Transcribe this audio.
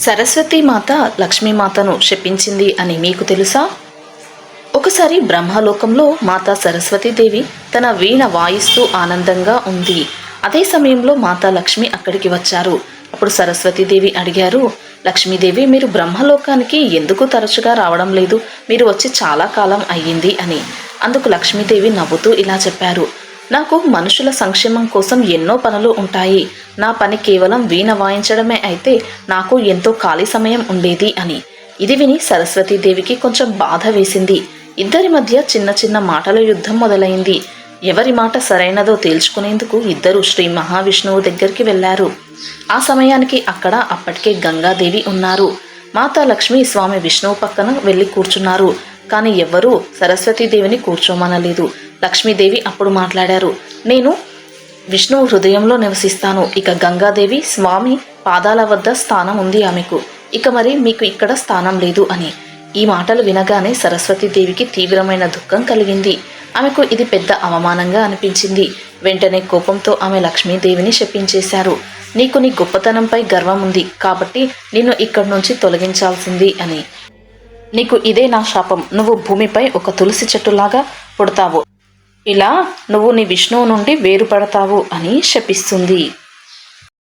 సరస్వతి మాత లక్ష్మీమాతను శపించింది అని మీకు తెలుసా? ఒకసారి బ్రహ్మలోకంలో మాతా సరస్వతీదేవి తన వీణ వాయిస్తూ ఆనందంగా ఉంది. అదే సమయంలో మాతా లక్ష్మి అక్కడికి వచ్చారు. అప్పుడు సరస్వతీదేవి అడిగారు లక్ష్మీదేవి మీరు బ్రహ్మలోకానికి ఎందుకు తరచుగా రావడం లేదు? మీరు వచ్చి చాలా కాలం అయ్యింది అని. అందుకు లక్ష్మీదేవి నవ్వుతూ ఇలా చెప్పారు నాకు మనుషుల సంక్షేమం కోసం ఎన్నో పనులు ఉంటాయి. నా పని కేవలం వీణ వాయించడమే అయితే నాకు ఎంతో ఖాళీ సమయం ఉండేది అని. ఇది విని సరస్వతీదేవికి కొంచెం బాధ వేసింది. ఇద్దరి మధ్య చిన్న చిన్న మాటల యుద్ధం మొదలైంది. ఎవరి మాట సరైనదో తేల్చుకునేందుకు ఇద్దరు శ్రీ మహావిష్ణువు దగ్గరికి వెళ్ళారు ఆ సమయానికి అక్కడ అప్పటికే గంగాదేవి ఉన్నారు. మాతా లక్ష్మి స్వామి విష్ణువు పక్కన వెళ్ళి కూర్చున్నారు. కానీ ఎవ్వరూ సరస్వతీదేవిని కూర్చోమనలేదు. లక్ష్మీదేవి అప్పుడు మాట్లాడారు. నేను విష్ణువు హృదయంలో నివసిస్తాను. ఇక గంగాదేవి స్వామి పాదాల వద్ద స్థానం ఉంది ఆమెకు. ఇక మరి మీకు ఇక్కడ స్థానం లేదు అని. ఈ మాటలు వినగానే సరస్వతీదేవికి తీవ్రమైన దుఃఖం కలిగింది. ఆమెకు ఇది పెద్ద అవమానంగా అనిపించింది. వెంటనే కోపంతో ఆమె లక్ష్మీదేవిని శపించేశారు. నీకు నీ గొప్పతనంపై గర్వం ఉంది. కాబట్టి నిన్ను ఇక్కడి నుంచి తొలగించాల్సింది అని. నీకు ఇదే నా శాపం. నువ్వు భూమిపై ఒక తులసి చెట్టులాగా పుడతావు. ఇలా నువ్వు నీ విష్ణువు నుండి వేరుపడతావు అని శపిస్తుంది.